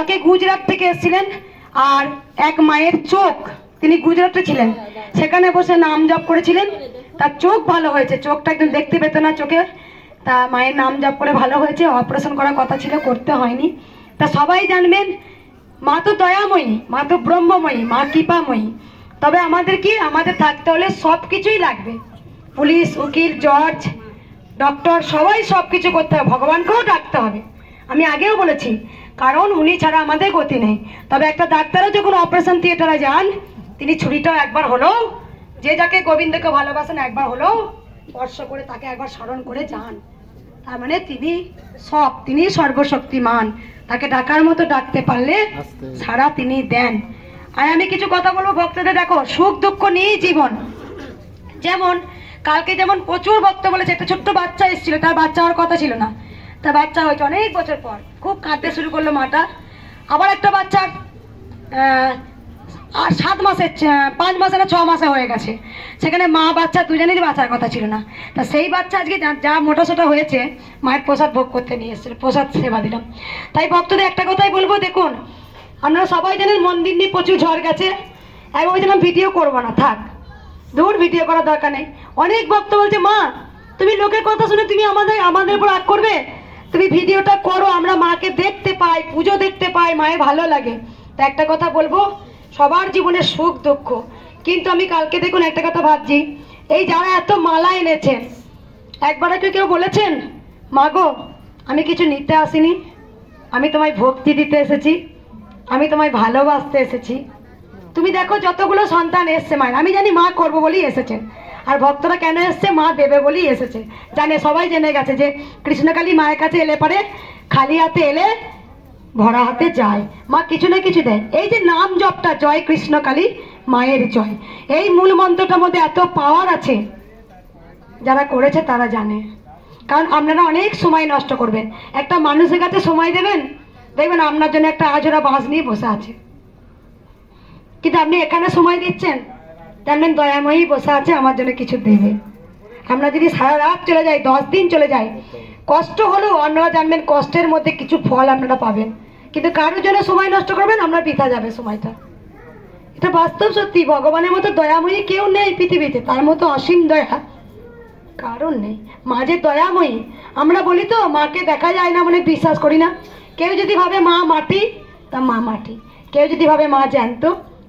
কালকে গুজরাট থেকে এসেছিলেন আর এক মায়ের চোখ, তিনি গুজরাটে ছিলেন। সেখানে বসে নাম জপ করেছিলেন। তার চোখ ভালো হয়েছে, চোখটা একদম দেখতে পেত না চোখে তা মায়ের নাম জপ করে ভালো হয়েছে অপারেশন করার কথা ছিল, করতে হয়নি। তা সবাই জানবেন, মা তো দয়াময়ী, মা তো ব্রহ্মময়ী, মা কৃপাময়ী। তবে আমাদের কি, আমাদের থাকতে হলে সব কিছুই লাগবে। পুলিশ, উকিল, জজ ডক্টর সবাই সব কিছু করতে হবে। ভগবানকেও ডাকতে হবে। আমি আগেও বলেছি কারণ উনি ছাড়া আমাদের গতি নেই। তবে একটা ডাক্তারও যখন অপারেশন থিয়েটারে যান তিনি ছুরিটাও একবার হলেও যে যাকে গোবিন্দকে ভালোবাসেন একবার হলেও স্পর্শ করে তাকে একবার স্মরণ করে যান। তার মানে তিনি সব তিনি সর্বশক্তিমান। তাকে ডাকার মতো ডাকতে পারলে সারা তিনি দেন। আর আমি কিছু কথা বলব ভক্তদের দেখো সুখ দুঃখ নিয়েই জীবন। যেমন কালকে যেমন প্রচুর ভক্ত বলেছে একটা ছোট্ট বাচ্চা এসেছিল তার বাচ্চা হওয়ার কথা ছিল না। তার বাচ্চা হয়েছে অনেক বছর পর। খুব কাঁদতে শুরু করল মাটা। আবার একটা বাচ্চা আর সাত মাসের চ- পাঁচ মাসে না ছ মাসে হয়ে গেছে। সেখানে মা বাচ্চা দুজনেরই বাঁচার কথা ছিল না। তা সেই বাচ্চা আজকে যা- যা মোটা সোটা হয়েছে, মায়ের প্রসাদ ভোগ করতে নিয়ে এসেছিল, প্রসাদ সেবা দিলাম। তাই ভক্তদের একটা কথাই বলব, দেখুন আপনারা সবাই জানেন মন্দির নিয়ে প্রচুর ঝড় গেছে। একবার বলছিলাম ভিডিও করব না, থাক। দূর ভিডিও করার দরকার নেই। অনেক ভক্ত বলছে, মা, তুমি লোকের কথা শুনে তুমি আমাদের আমাদের উপর রাগ করবে? তুমি ভিডিওটা করো, আমরা মাকে দেখতে পাই, পুজো দেখতে পাই, মায়ের ভালো লাগে। তা একটা কথা বলব, সবার জীবনে সুখ, দুঃখ। কিন্তু আমি কালকে দেখুন একটা কথা ভাবছি, এই যারা এত মালা এনেছেন, একবার কেউ কেউ বলেছেন মাগো আমি কিছু নিতে আসিনি, আমি তোমায় ভক্তি দিতে এসেছি, আমি তোমায় ভালোবাসতে এসেছি। তুমি দেখো যতগুলো সন্তান এসছে মায়ের, আমি জানি মা করব বলেই এসেছেন। আর ভক্তরা কেন এসছে? মা দেবে বলেই এসেছে। জানে, সবাই জেনে গেছে যে কৃষ্ণকালী মায়ের কাছে এলে পারে খালি হাতে এলে ভরা হাতে যায়। মা কিছু না কিছু দেয়। এই যে নাম জপটা, জয় কৃষ্ণকালী মায়ের জয়। এই মূল মন্ত্রটার মধ্যে এত পাওয়ার আছে, যারা করেছে তারা জানে। কারণ আপনারা অনেক সময় নষ্ট করবেন। একটা মানুষের কাছে সময় দেবেন, দেখবেন আপনার জন্য একটা আজোড়া বাঁশ নিয়ে বসে আছে। কিন্তু আপনি এখানে সময় দিচ্ছেন? জানবেন দয়াময়ী বসে আছে, আমার জন্য কিছু দেবে। আমরা যদি সারা রাত চলে যাই, দশ দিন চলে যাই, কষ্ট হলেও আপনারা জানবেন কষ্টের মধ্যে কিছু ফল আপনারা পাবেন। কিন্তু কারোর জন্য সময় নষ্ট করবেন, আমরা বৃথা যাবে সময়টা। এটা বাস্তব সত্যি, ভগবানের মতো দয়াময়ী কেউ নেই পৃথিবীতে, তার মতো অসীম দয়া কারণ নেই। মা যে দয়াময়ী, আমরা বলি তো, মাকে দেখা যায় না মানে বিশ্বাস করি না। কেউ যদি ভাবে মা মাটি, তা মা মাটি। কেউ যদি ভাবে মা জ্যান্ত,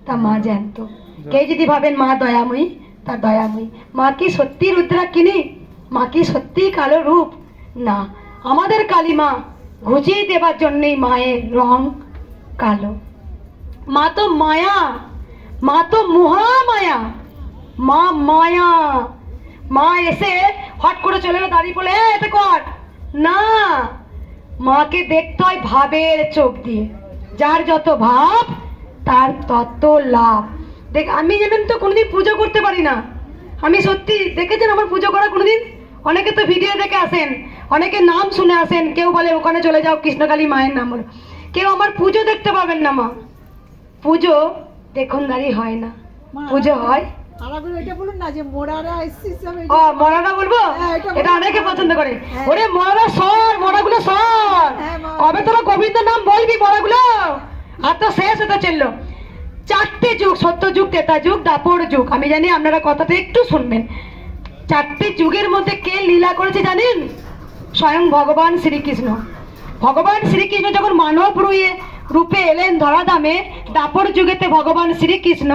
তা মা জ্যান্ত। কেউ যদি ভাবেন মা দয়াময়ী তা দয়াময়ী। মা কি সত্যি রুদ্রাক্ষিনী মা কি সত্যি কালো রূপ? না আমাদের কালী মা ঘুচিয়ে দেবার জন্যই মায়ের রং কালো। মা তো মায়া মা তো মহামায়া মা মায়া। মা এসে হট করে চলে এলো দাঁড়িয়ে বলে "এ, এটা কর। না মাকে দেখতে হয় ভাবের চোখ দিয়ে। যার যত ভাব তার তত লাভ। দেখ আমি জানেন তো কোনোদিন পুজো করতে পারি না। আমি সত্যি দেখেছেন আমার পুজো করা কোনোদিন? অনেকে তো ভিডিও দেখে আসেন অনেকে নাম শুনে আসেন কেউ বলে ওখানে চলে যাও কৃষ্ণকালী মায়ের নাম। কেউ আমার পুজো দেখতে পাবেন না মা। পুজো দেখুন দাঁড়িয়ে হয় না। পুজো হয়। এটা বলুন না যে মোড়ারা ও বলব? হ্যাঁ, এটা অনেকে পছন্দ করে। হ্যাঁ। ওরে সর সর হ্যাঁ, কবে তোরা গোবিন্দের নাম বলবি মরাগুলো? আর তো শেষ হতে চলল। চারটে যুগ, সত্য যুগ তেতা যুগ, দাপর যুগ। আমি জানি আপনারা কথাটা একটু শুনবেন। চারটে যুগের মধ্যে কে লীলা করেছে জানেন? স্বয়ং ভগবান শ্রীকৃষ্ণ। ভগবান শ্রীকৃষ্ণ যখন মানব রূপে রূপে এলেন ধরাধামে, দাপর যুগেতে ভগবান শ্রীকৃষ্ণ,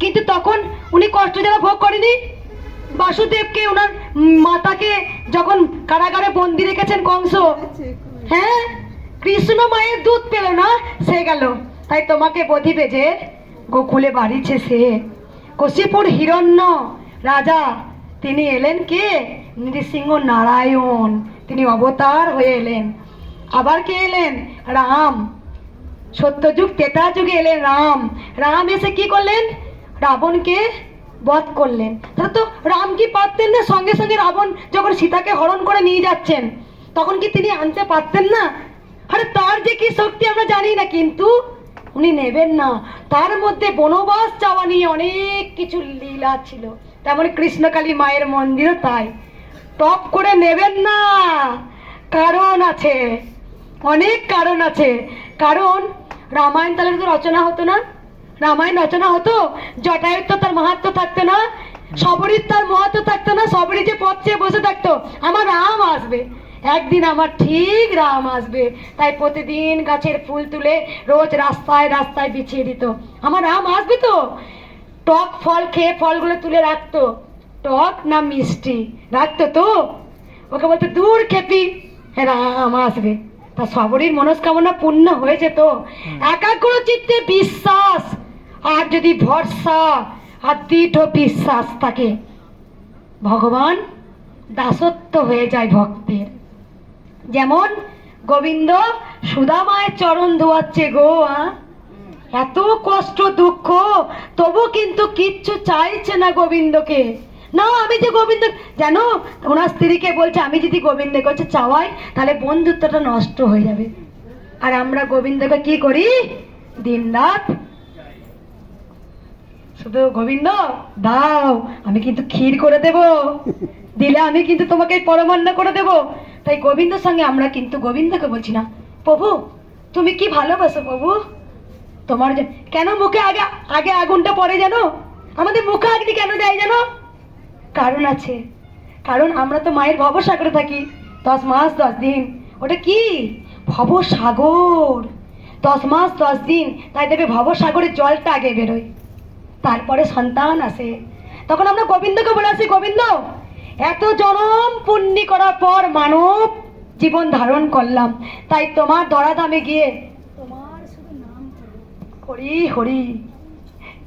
কিন্তু তখন উনি কষ্ট যারা ভোগ করেনি বাসুদেবকে, ওনার মাতাকে যখন কারাগারে বন্দি রেখেছেন কংস হ্যাঁ? কৃষ্ণ মায়ের দুধ পেল না, সে গেল। তাই তোমাকে বধিবে যে গোকুলে বাড়িছে সে। কশিপুর হিরণ্য রাজা, তিনি এলেন কে? নৃসিংহ নারায়ণ, তিনি অবতার হয়ে এলেন। আবার কে এলেন? রাম। সত্যযুগ তেতা যুগে এলেন রাম। রাম এসে কি করলেন? রাবণকে বধ করলেন। তাহলে তো রাম কি পারতেন না? সঙ্গে সঙ্গে রাবণ যখন সীতাকে হরণ করে নিয়ে যাচ্ছেন, তখন কি তিনি আনতে পারতেন না? আরে তার যে কি শক্তি আমরা জানি না, কিন্তু উনি নেবেন না। তার মধ্যে বনবাস যাওয়া নিয়ে অনেক কিছু লীলা ছিল। তেমন কৃষ্ণকালী মায়ের মন্দিরও তাই। টপ করে নেবেন না। কারণ আছে। অনেক কারণ আছে। কারণ রামায়ণ তাহলে তো রচনা হতো না। রামায়ণ রচনা হতো। জটায়ুর তো তার মাহাত্ম থাকতো না। সবরীর তার মহত্ব থাকতো না। সবরই যে পথ চেয়ে বসে থাকতো। আমার রাম আসবে। একদিন আমার ঠিক রাম আসবে তাই প্রতিদিন গাছের ফুল তুলে রোজ রাস্তায় রাস্তায় বিছিয়ে দিত। আমার রাম আসবে তো? টক ফল খেয়ে ফলগুলো তুলে রাখতো। টক না মিষ্টি? রাখতো তো? ওকে বলতো দূর খেপি। রাম আসবে। তা সবরই মনস্কামনা পূর্ণ হয়েছে তো? একাগ্র চিত্তে বিশ্বাস আর যদি ভরসা আর দৃঢ় বিশ্বাস থাকে ভগবান দাসত্ব হয়ে যায় ভক্তের। যেমন গোবিন্দ সুদামায়ের চরণ ধোয়াচ্ছে গো, আ? এত কষ্ট, দুঃখ, তবু কিন্তু কিচ্ছু চাইছে না গোবিন্দকে। না, আমি যে গোবিন্দ, জানো ওনার স্ত্রীকে বলছে, আমি যদি গোবিন্দের কাছে চাওয়াই, তাহলে বন্ধুত্বটা নষ্ট হয়ে যাবে। আর আমরা গোবিন্দকে কি করি? দিন রাত শুধু, গোবিন্দ, দাও, আমি কিন্তু ক্ষীর করে দেব। দিলে আমি কিন্তু তোমাকে পরমান্ন করে দেব। তাই গোবিন্দর সঙ্গে আমরা কিন্তু গোবিন্দকে বলছি না। প্রভু, তুমি কি ভালোবাসো প্রভু? তোমার কেন মুখে আগে আগে আগুনটা পড়ে জানো আমাদের মুখে আগে কেন দেয় জানো কারণ আছে। কারণ আমরা তো মায়ের ভবসাগরে থাকি। দশ মাস, দশ দিন। ওটা কি? ভবসাগর। দশ মাস, দশ দিন। তাই দেখবে ভবসাগরের জলটা আগে বেরোয়। তারপরে সন্তান আসে। তখন আমরা গোবিন্দকে বলে আসি, গোবিন্দ এত জনম পুণ্যি করার পর মানব জীবন ধারণ করলাম। তাই তোমার ধরাধামে গিয়ে তোমার শুধু নাম করি হরি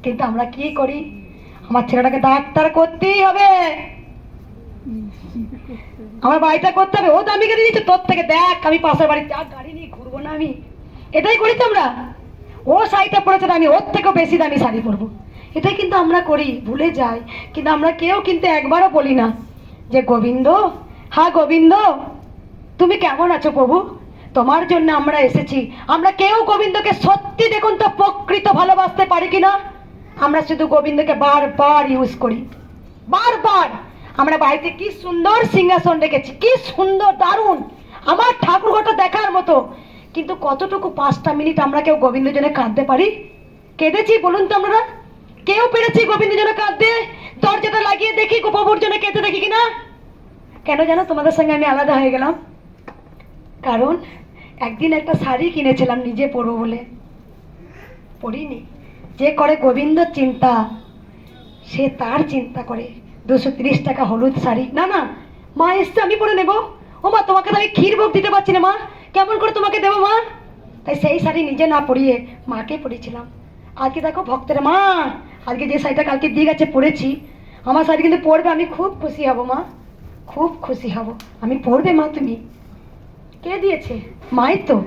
কিন্তু আমরা কি করি? আমার ছেলেটাকে ডাক্তার করতেই হবে। আমার বাড়িটা করতে হবে। ও দামি গাড়ি দিচ্ছে তোর থেকে দেখ, আমি পাশের বাড়িতে আর গাড়ি নিয়ে ঘুরবো না আমি। এটাই করি তো আমরা ও শাড়িটা পরেছে আমি ওর থেকেও বেশি দামি শাড়ি পরবো। এটাই কিন্তু আমরা করি, ভুলে যাই। কিন্তু আমরা কেউ কিন্তু একবারও বলি না। যে গোবিন্দ হ্যাঁ গোবিন্দ, তুমি কেমন আছো প্রভু? তোমার জন্য আমরা এসেছি। আমরা কেউ গোবিন্দকে সত্যি দেখুন তো প্রকৃত ভালোবাসতে পারি কিনা? আমরা শুধু গোবিন্দকে বারবার ইউজ করি। বারবার! আমরা বাড়িতে কি সুন্দর সিংহাসন রেখেছি, কি সুন্দর, দারুণ! আমার ঠাকুরঘরটা দেখার মতো। কিন্তু কতটুকু পাঁচটা মিনিট আমরা কেউ গোবিন্দ জন্য কাঁদতে পারি? কেঁদেছি বলুন তো আমরা কেউ পেরেছি গোবিন্দ জন্য কাঁদতে? দরজাটা লাগিয়ে দেখি গোপাবুর জন্য কেঁদে দেখি কিনা? কেন জানো, তোমাদের সঙ্গে আমি আলাদা হয়ে গেলাম? কারণ, একদিন একটা শাড়ি কিনেছিলাম নিজে পরবো বলে। পরিনি। যে করে গোবিন্দর চিন্তা, সে তার চিন্তা করে দুশো তিরিশ টাকা হলুদ শাড়ি। না না, মা এসছে, আমি পরে নেব। ও মা, তোমাকে তো আমি ক্ষীর ভোগ দিতে পারছি না, মা। কেমন করে তোমাকে দেবো, মা? তাই সেই শাড়ি নিজে না পরিয়ে মাকে পরিয়েছিলাম। আজকে দেখো, ভক্তের মা আজকে যে শাড়িটা কালকে দিয়ে গেছে পরেছি, আমার শাড়ি কিন্তু পরবে, আমি খুব খুশি হব, মা। খুব খুশি হব। আমি পরবে, মা, তুমি। কে দিয়েছে? মাই তো।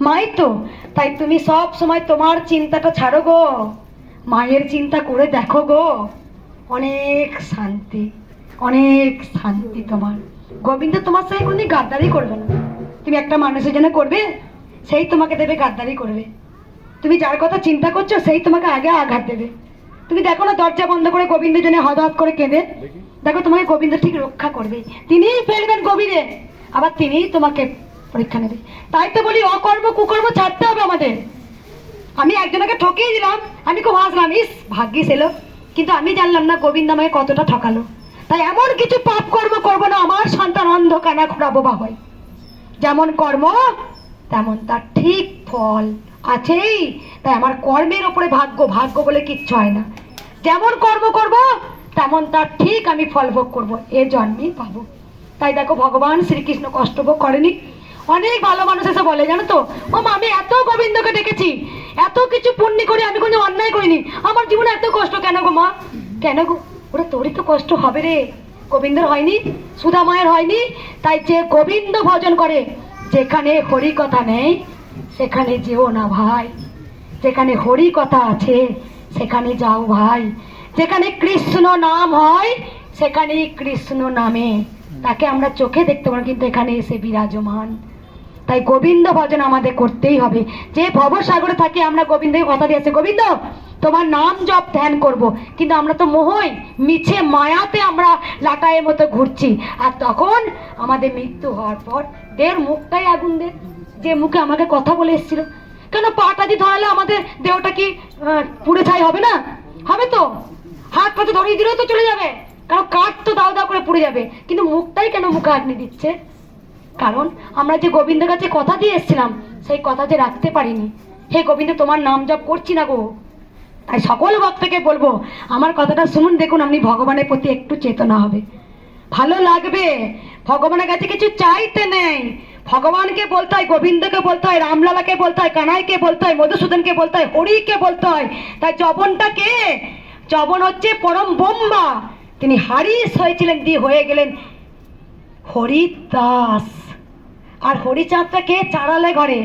মাই তো। তাই তুমি সব সময় তোমার চিন্তাটা ছাড়ো গো। মায়ের চিন্তা করে দেখো গো। অনেক শান্তি অনেক শান্তি তোমার। গোবিন্দ তোমার সঙ্গে কোনদিন গাদ্দারি করবে না। তুমি একটা মানুষের জন্য করবে, সেই তোমাকে দেবে, গাদ্দারি করবে। তুমি যার কথা চিন্তা করছ, সেই তোমাকে আগে আঘাত দেবে। তুমি দেখো না দরজা বন্ধ করে গোবিন্দের জন্য হঠাৎ করে কেঁদে। দেখো। তোমাকে গোবিন্দ ঠিক রক্ষা করবে। তিনিই ফেলবেন গভীরে আবার তিনিই তোমাকে পরীক্ষা নেবে। তাই তো বলি অকর্ম কুকর্ম ছাড়তে হবে আমাদের। আমি একজনকে ঠকিয়ে দিলাম আমি খুব হাসলাম ইস ভাগ্যিস এলো। কিন্তু আমি জানলাম না গোবিন্দ আমাকে কতটা ঠকালো। তাই এমন কিছু পাপ কর্ম করব না আমার সন্তান অন্ধকানা খোড়া বোবা হয় যেমন কর্ম তেমন তার ঠিক ফল আছেই। তাই আমার কর্মের ওপরে ভাগ্য ভাগ্য বলে কিচ্ছু হয় না। যেমন কর্ম করব, তেমন তার ঠিক আমি ফল ভোগ করব। এ জন্মেই পাবো। তাই দেখো, ভগবান শ্রীকৃষ্ণ কষ্ট ভোগ করেনি। অনেক ভালো মানুষ এসে বলে, জানো তো, ও আমি এত গোবিন্দকে ডেকেছি, এত কিছু পুণ্য করে আমি কোনো অন্যায় করিনি। আমার জীবনে এত কষ্ট কেন গো মা? কেন গো? ওরা, তোরই তো কষ্ট হবে রে। গোবিন্দর হয়নি, সুধা মায়ের হয়নি, তাই যে গোবিন্দ ভজন করে, যেখানে হরি কথা নেই, সেখানে যেও না ভাই। যেখানে হরি কথা আছে সেখানে যাও ভাই। যেখানে কৃষ্ণ নাম হয়, সেখানেই কৃষ্ণ নামে। তাকে আমরা চোখে দেখতে পারি কিন্তু এখানে এসে বিরাজমান। তাই গোবিন্দ ভজন আমাদের করতেই হবে। যে ভবসাগরে থাকি, আমরা গোবিন্দের কথা দিয়েছে গোবিন্দ, তোমার নাম জপ ধ্যান করব। কিন্তু আমরা তো মোহই, মিছে মায়াতে আমরা লাটায়ের মতো ঘুরছি। আর তখন আমাদের মৃত্যু হওয়ার পর দের মুখটাই আগুন দে যে মুখে আমাকে কথা বলে এসেছিল কেন পাটা যে ধরালে আমাদের দেহটা কি পুড়ে ছাই হবে না? হবে তো? হাত পাতে ধরিয়ে দিলেও তো চলে যাবে। কারণ কাঠ তো দাও দাও করে পুড়ে যাবে। কিন্তু মুখটাই কেন মুখে আগ্নি দিচ্ছে? কারণ আমরা যে গোবিন্দের কাছে কথা দিয়ে এসেছিলাম, সেই কথা যে রাখতে পারিনি। হে গোবিন্দ, তোমার নাম জপ করছি না গো। তাই সকল ভক্তকে বলব, আমার কথাটা শুনুন, দেখুন, আপনি ভগবানের প্রতি একটু চেতনা হবে। ভালো লাগবে। ভগবানের কাছে কিছু চাইতে নেই। ভগবানকে বলতে হয়, গোবিন্দকে বলতে হয়, রামলালাকে বলতে হয়, কানাইকে বলতে হয়, মধুসূদনকে বলতে হয়, হরিকে বলতে হয়। তাই জবনটা কে? জবন হচ্ছে পরম বোম্বা তিনি হারিস হয়েছিলেন দিয়ে হয়ে গেলেন হরিদাস। আর হরিচাঁদটা কে? চারালে ঘরে।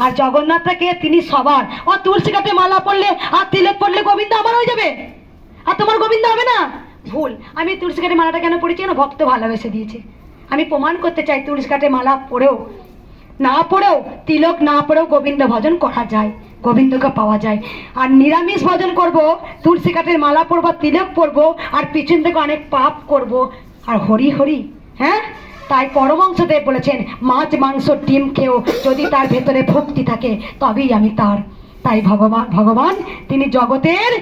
আর জগন্নাথটা কে? তিনি সবার। ও তুলসী কাটে মালা পড়লে, আর তিলক পড়লে গোবিন্দ আমার হয়ে যাবে। আর তোমার গোবিন্দ হবে না? ভুল। আমি তুলসী কাটে মালাটা কেন পড়েছি না ভক্ত ভালোবেসে দিয়েছে। আমি প্রমাণ করতে চাই তুলসী কাটে মালা পড়েও না পড়েও তিলক না পড়েও গোবিন্দ ভজন করা যায়, গোবিন্দকে পাওয়া যায়। আর নিরামিষ ভজন করব তুলসী কাঠের মালা পরবো, তিলক পরব, আর পিছন থেকে অনেক পাপ করব। আর হরি হরি হ্যাঁ? তাই পরমাংশদেব বলেছেন, মাছ, মাংস, ডিম খেয়েও যদি তার ভেতরে ভক্তি থাকে, তবেই আমি তার তাই ভগবান ভগবান, তিনি জগতের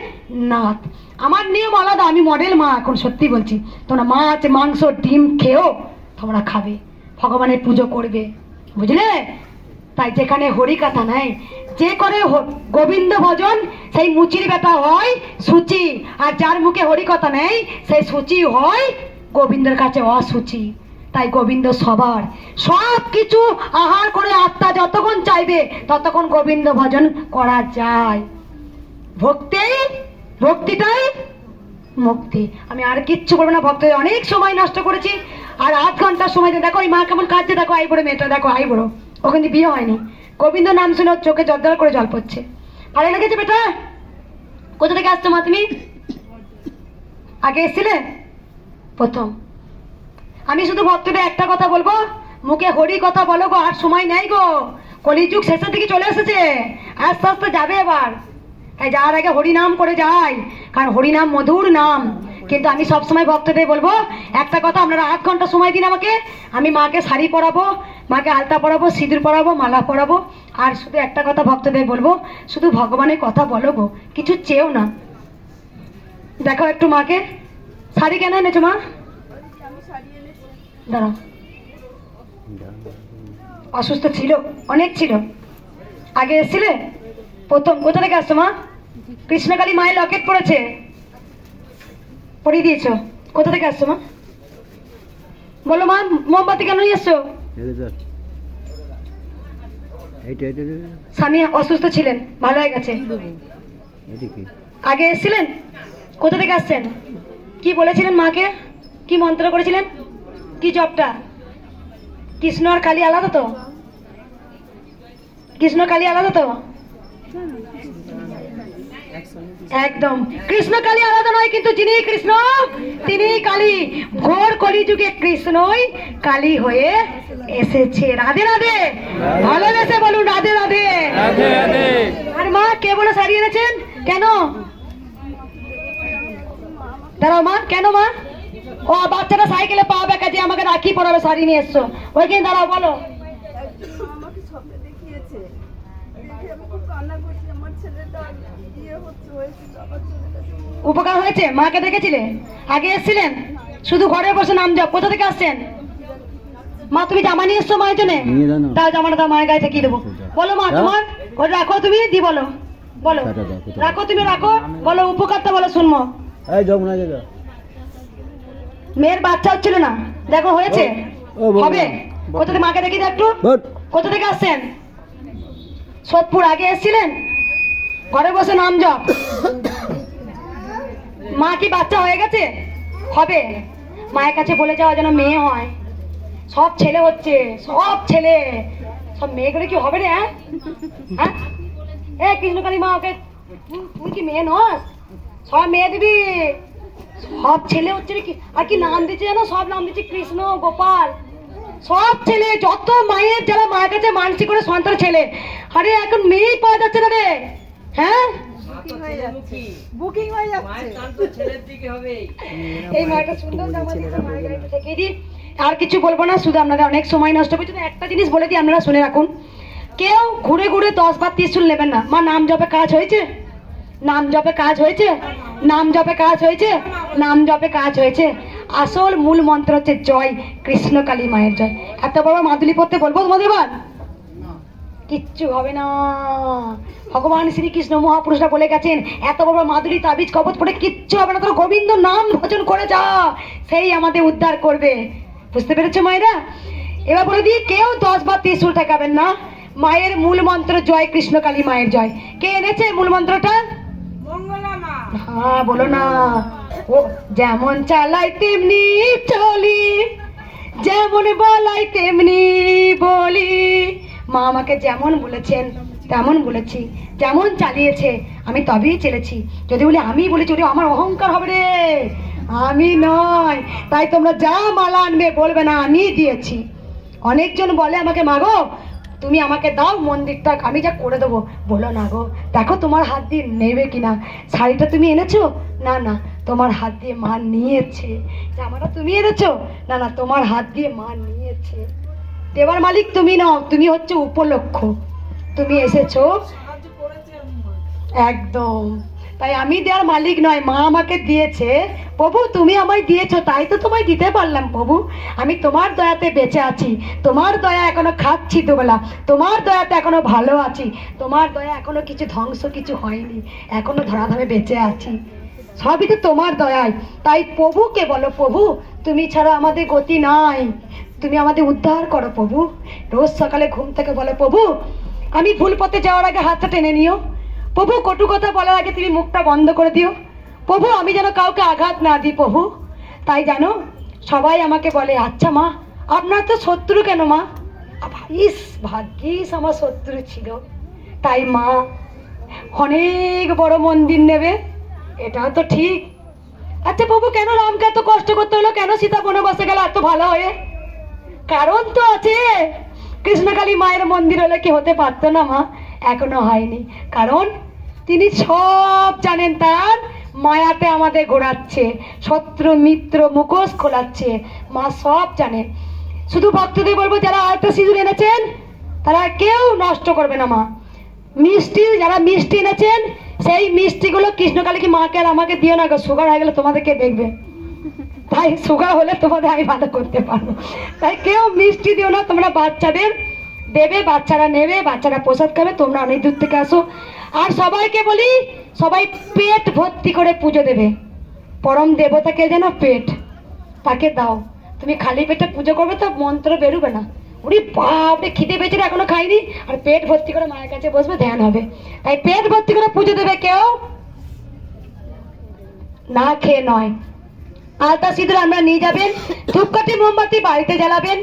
নাথ। আমার নিয়ম আলাদা, আমি মডেল মা, এখন সত্যি বলছি। তোমরা মাছ, মাংস, ডিম খেয়েও তোমরা খাবে। ভগবানের পুজো করবে। বুঝলে? তাই যেখানে হরিকথা নাই, যে করে গোবিন্দ ভজন, সেই মুচির ব্যথা হয় সূচি। আর যার মুখে হরিকথা নেই, সেই সূচি হয় গোবিন্দের কাছে অসুচি। তাই গোবিন্দ সবার সব কিছু আহার করে আত্মা যতক্ষণ চাইবে, ততক্ষণ গোবিন্দ ভজন করা যায়। ভক্তি? ভক্তিটাই মুক্তি। আমি আর কিচ্ছু করব না ভক্ত অনেক সময় নষ্ট করেছি। আর আধ ঘণ্টার সময় দেখো ওই মা কেমন কাঁদছে, দেখো, আই বড়ো মেয়েটা, দেখো, আই বড়ো। ও কিন্তু বিয়ে হয়নি। গোবিন্দ নাম শুনে ওর চোখে জল করে জল পড়ছে। ভালো লেগেছে বেটা? কোথা থেকে আসছো মা তুমি? আগে এসছিলে? প্রথম। আমি শুধু ভক্তদের একটা কথা বলব। মুখে হরি কথা বলো গো, আর সময় নেই গো। কলিযুগ শেষের দিকে চলে এসেছে। আস্তে আস্তে যাবে এবার। তাই যাওয়ার আগে হরিনাম করে যাই, কারণ হরিনাম মধুর নাম। কিন্তু আমি সবসময় ভক্তদের বলব, একটা কথা আপনারা আধ ঘণ্টা সময় দিন আমাকে। আমি মাকে শাড়ি পরাবো, মাকে আলতা পরাবো, সিঁদুর পরাবো, মালা পরাবো। আর শুধু একটা কথা ভক্তদের বলব, শুধু ভগবানের কথা বলো গো, কিছু চেয়েও না। দেখো একটু মাকে। শাড়ি কেন এনেছো মা? দাঁড়াও। অসুস্থ ছিল, অনেক ছিল। আগে এসেছিলে? প্রথম কোথা থেকে আসছো মা? কৃষ্ণকালী মায়ের লকেট পড়েছে। পরিয়ে দিয়েছ। কোথা থেকে আসছো মা? বলো মা, মোমবাতি কেন নিয়ে এসছো? স্বামী অসুস্থ ছিলেন, ভালো হয়ে গেছে। আগে এসেছিলেন? কোথা থেকে আসছেন? কি বলেছিলেন মাকে? কি মন্ত্র করেছিলেন? কি জবটা? কৃষ্ণ আর কালী আলাদা তো? কৃষ্ণ কালী আলাদা তো? একদম। কৃষ্ণ কালী আলাদা নয় কিন্তু যিনি কৃষ্ণ তিনি কালী। ঘোর কলিযুগে কৃষ্ণই কালী হয়ে এসেছে। রাধে রাধে। ভালোবেসে বলুন রাধে রাধে। আর মা কে বলে শাড়ি এনেছেন? কেন? দাঁড়াও মা কেন মা? ও বাচ্চাটা সাইকেলে পা বেঁকা যে আমাকে রাখি পরাবে শাড়ি নিয়ে এসছো। ওইখানে দাঁড়াও বলো। গেছে। উপকার হয়েছে? মাকে দেখেছিলে? আগে এসেছিলেন? শুধু ঘরে বসে নাম জপ। কোথা থেকে আসছেন? মা তুমি জামা নিয়ে এসছো মায়ের জন্য। তাও জামাটা দাও মায়ের গায়ে কি দেবো। বলো মা তোমার? ওটা রাখো তুমি? দি বলো। বলো। কোথায়? রাখো তুমি রাখো। বলো উপকারটা বলো শুনব। এই যাও না যাও। মেয়ের বাচ্চা হচ্ছিল না। দেখো হয়েছে? হবে। কোথা থেকে মাকে দেখি একটু? কোথা থেকে আসছেন? সোদপুর আগে এসেছিলেন? ঘরে বসে নাম জপ মা কি বাচ্চা হয়ে গেছে? হবে। মায়ের কাছে বলে যাওয়া যেন মেয়ে হয়। সব ছেলে হচ্ছে সব ছেলে। সব মেয়েগুলো কি হবে রে হ্যাঁ? হ্যাঁ? এ কৃষ্ণকালী মা ওকে তুই- তুই কি মেয়ে নস? সব মেয়ে দিবি। সব ছেলে হচ্ছে কি আর কি নাম দিচ্ছে জানো সব নাম দিচ্ছে কৃষ্ণ গোপাল। সব ছেলে যত মায়ের যারা মায়ের কাছে মানসিক করে সন্তান ছেলে আরে এখন মেয়েই পাওয়া যাচ্ছে না রে। হ্যাঁ? বুকিং হয়ে যাচ্ছে। এই মায়েরটা সুন্দর জামা দিয়েছে, মায়ের গাড়িতে থেকে দিই। আর কিছু বলব না শুধু আপনাদের অনেক সময় নষ্ট করছে তো একটা জিনিস বলে দিই আপনারা শুনে রাখুন। কেউ ঘুরে ঘুরে দশ বার ত্রিশুল নেবেন না। মা নাম জপে কাজ হয়েছে? নাম জপে কাজ হয়েছে? নাম জপে কাজ হয়েছে? নাম জপে কাজ হয়েছে। আসল মূল মন্ত্র হচ্ছে জয়, কৃষ্ণ কালী মায়ের জয়। এত বড় মাদুলি পড়তে বলব তোমাদের এবার? কিচ্ছু হবে না। ভগবান শ্রীকৃষ্ণ মহাপুরুষরা বলে গেছেন, এত বড় মাদুরি তাবিজ কবচ পড়ে কিচ্ছু হবে না। তোর গোবিন্দ নাম ভজন করে যা, সেই আমাদের উদ্ধার করবে। বুঝতে পেরেছ মায়েরা? এবার বলে দিয়ে কেউ দশ বার ত্রিশুল ঠেকাবেন না। মায়ের মূল মন্ত্র জয়, কৃষ্ণ কালী মায়ের জয়। কে এনেছে মূল মন্ত্রটা? হ্যাঁ বলো না। ও, যেমন চালাই তেমনি চলি, যেমন বলাই তেমনি বলি। মা আমাকে যেমন বলেছেন, তেমন বলেছি, যেমন চালিয়েছে, আমি তবেই চলেছি। যদি বলি, আমি বলেছি ওরে আমার অহংকার হবে রে। আমি নয়, তাই তোমরা যা মালা আনবে বলবে না, আমি দিয়েছি। অনেকজন বলে আমাকে মাগো তুমি আমাকে দাও মন্দিরটা আমি যা করে দেবো। বলো না গো দেখো তোমার হাত দিয়ে নেবে কিনা। শাড়িটা তুমি এনেছো? না না তোমার হাত দিয়ে মা নিয়েছে। জামাটা তুমি এনেছো? না না তোমার হাত দিয়ে মা নিয়েছে। দেবার মালিক তুমি নাও তুমি হচ্ছে উপলক্ষ। তুমি এসেছ? একদম। তাই আমি দেওয়ার মালিক নয়, মা আমাকে দিয়েছে। প্রভু, তুমি আমায় দিয়েছ, তাই তো তোমায় দিতে পারলাম, প্রভু। আমি তোমার দয়াতে বেঁচে আছি। তোমার দয়া এখনও খাচ্ছি দুবেলা। তোমার দয়াতে এখনও ভালো আছি। তোমার দয়া এখনও কিছু ধ্বংস, কিছু হয়নি। এখনও ধরাধামে বেঁচে আছি। সবই তো তোমার দয়ায় তাই প্রভুকে বলো, প্রভু, তুমি ছাড়া আমাদের গতি নাই। তুমি আমাদের উদ্ধার করো, প্রভু। রোজ সকালে ঘুম থেকে বলো, প্রভু, আমি ভুল পথে যাওয়ার আগে হাতটা টেনে নিও। প্রভু, কটু কথা বলার আগে তুমি মুখটা বন্ধ করে দিও। প্রভু, আমি যেন কাউকে আঘাত না দিই, প্রভু। তাই জানো, সবাই আমাকে বলে আচ্ছা মা, আপনার তো শত্রু কেন মা? ইস, ভাগ্যিস আমার শত্রু ছিল। তাই মা, অনেক বড় মন্দির নেবে এটাও তো ঠিক। আচ্ছা প্রভু, কেন রামকে এত কষ্ট করতে হলো? কেন সীতা বনবাসে গেল এত ভালো হয়ে? কারণ তো আছে। কৃষ্ণকালী মায়ের মন্দির হলে কি হতে পারতো না মা? এখনও হয়নি। কারণ তিনি সব জানেন তার মায়াতে আমাদের ঘোরাচ্ছে, শত্রু, মিত্র, মুখোশ খোলাচ্ছে, মা সব জানেন শুধু ভক্তদের বলব, যারা আয়ত্ত সিঁদুর এনেছেন, তারা কেউ নষ্ট করবে না, মা। মিষ্টি, যারা মিষ্টি এনেছেন, সেই মিষ্টিগুলো কৃষ্ণকালী কি মাকে আর আমাকে দিও না সুগার হয়ে গেলে তোমাদেরকে দেখবে? তাই সুগার হলে তোমাদের আমি ভালো করতে পারব। তাই কেউ মিষ্টি দিও না, তোমরা বাচ্চাদের দেবে, বাচ্চারা নেবে, বাচ্চারা প্রসাদ খাবে, তোমরা অনেক দূর থেকে আসো। আর সবাইকে বলি, সবাই পেট ভর্তি করে পুজো দেবে। পরম দেবতাকে যেন পেট, তাকে দাও। তুমি খালি পেটে পুজো করবে তো মন্ত্র বেরোবে না। উনি বাপরে, খিদে পেয়েছে এখনও খাইনি। আর পেট ভর্তি করে মায়ের কাছে বসবে, ধ্যান হবে। তাই পেট ভর্তি করে পুজো দেবে কেউ? না খেয়ে নয়। আলতা সিঁদুর আমরা নিয়ে যাবেন, ধূপকাঠি মোমবাতি বাড়িতে জ্বালাবেন।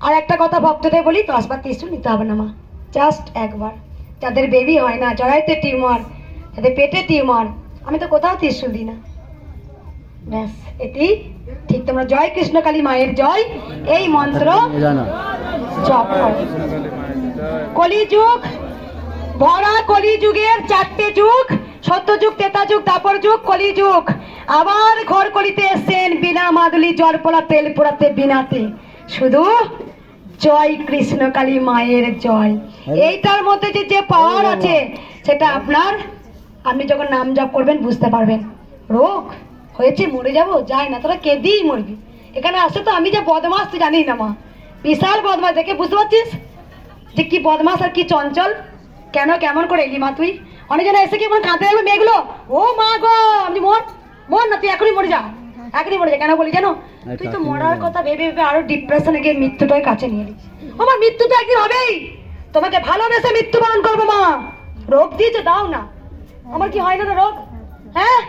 আর একটা কথা ভক্তদের বলি দশবার ত্রিশুল নিতে হবে না মা। জাস্ট একবার। যাদের বেবি হয় না জড়াইতে টিউমার যাদের পেটে টিউমার আমি তো কোথাও ত্রিশুল দিই না। ব্যাস এটি ঠিক তোমরা জয় কৃষ্ণ কালী মায়ের জয় এই মন্ত্র জপ করো। কলিযুগ ভরা কলিযুগের চারটে যুগ সত্য যুগ তেতা যুগ দাপর যুগ কলিযুগ। আবার ঘর কলিতে এসছেন বিনা মাদুলি জল পোড়া তেল পোড়াতে বিনাতে শুধু জয় কৃষ্ণ কালী মায়ের জয়। এইটার মধ্যে যে যে পাওয়ার আছে সেটা আপনার আপনি যখন নাম জপ করবেন বুঝতে পারবেন। রোগ হয়েছে মরে যাব যায় না তোরা কেঁদেই মরবি। এখানে আসলে তো আমি যে বদমাস তুই জানিস না মা। বিশাল বদমাস দেখে বুঝতে পারছিস? যে কি বদমাস আর কি চঞ্চল? কেন কেমন করে এলি মা তুই? অনেকজন এসে কি কাঁদতে যাবে মেয়েগুলো? ও মা গো আপনি মর মর না তুই এখনই মরে যা। এখনই মরে কেন বলি জানো? তুই তো মরার কথা ভেবে ভেবে আরও ডিপ্রেশনে গিয়ে মৃত্যুটাই কাছে নিয়ে এলি। আমার মৃত্যু তো একদিন হবেই। তোমাকে ভালোবেসে মৃত্যুবরণ করব মা। রোগ দিয়েছে দাও না। আমার কি হয় না রোগ? হ্যাঁ?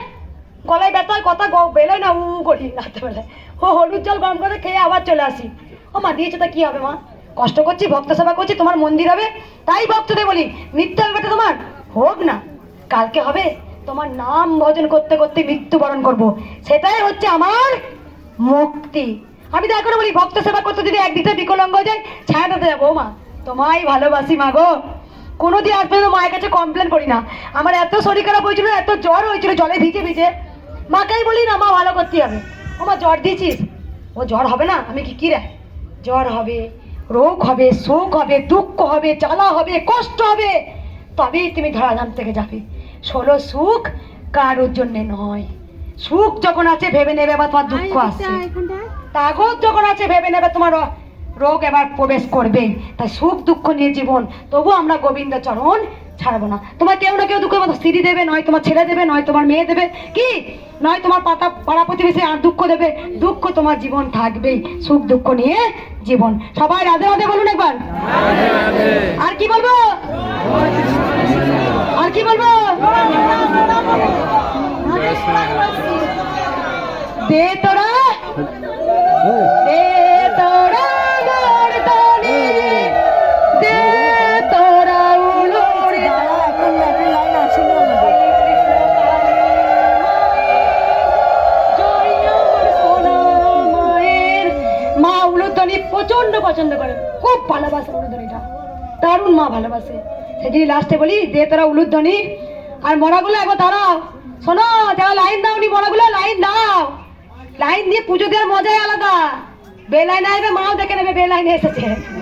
গলায় ব্যথা হয় কথা বেরোয় না উ করি রাত্রেবেলায়। ও হলুদ জল গরম করে খেয়ে আবার চলে আসি। ও মা দিয়েছে তা কি হবে মা? কষ্ট করছি ভক্ত সেবা করছি তোমার মন্দির হবে। তাই ভক্তদের বলি মৃত্যু হবে তোমার হোক না। কালকে হবে তোমার নাম ভজন করতে করতে মৃত্যুবরণ করব। সেটাই হচ্ছে আমার মুক্তি। আমি তো এখনও বলি, ভক্ত সেবা করতে যদি একদিকে বিকলঙ্গ হয়ে যায় ছায়াটাতে যাব মা তোমায় ভালোবাসি, মা গো। কোনোদিন আজ পর্যন্ত মায়ের কাছে কমপ্লেন করি না। আমার এত শরীর খারাপ হয়েছিল, এত জ্বর হয়েছিল, জলে ভিজে ভিজে। মাকেই বলি, না, মা, ভালো করতে হবে। ও মা জ্বর দিয়েছিস? ও, জ্বর হবে না। আমি কি কি রে? জ্বর হবে, রোগ হবে, শোক হবে, দুঃখ হবে, জ্বালা হবে, কষ্ট হবে। তবেই তুমি ধরাধাম থেকে যাবে। ষোলো সুখ কারোর জন্যে নয়। সুখ যখন আছে ভেবে নেবে বা তোমার দুঃখ আসছে তাগত যখন আছে ভেবে নেবে তোমার রোগ এবার প্রবেশ করবে। তাই সুখ দুঃখ নিয়ে জীবন তবু আমরা গোবিন্দ চরণ ছাড়বো না। তোমার কেউ না কেউ দুঃখ স্ত্রী দেবে নয় তোমার ছেলে দেবে নয় তোমার মেয়ে দেবে। কি? নয় তোমার পাতা পাড়া প্রতিবেশী আর দুঃখ দেবে। দুঃখ তোমার জীবন থাকবেই সুখ দুঃখ নিয়ে জীবন। সবাই রাধে রাধে বলুন একবার। আর কি বলব? আর কি বলব? দে তোরা, দে দে তোরা। মা উলুধ্বনি প্রচণ্ড পছন্দ করে। খুব ভালোবাসে উলুধ্বনিটা। দারুণ মা ভালোবাসে। সেদিন লাস্টে বলি, দে তোরা উলুধ্বনি। আর মরাগুলো একবার দাঁড়াও। শোনো, যারা লাইন দাও নি মরাগুলো লাইন দাও। লাইন দিয়ে পুজো দেওয়ার মজাই আলাদা। বে লাইনে আসবে, মাও দেখে নেবে বে লাইনে এসেছে।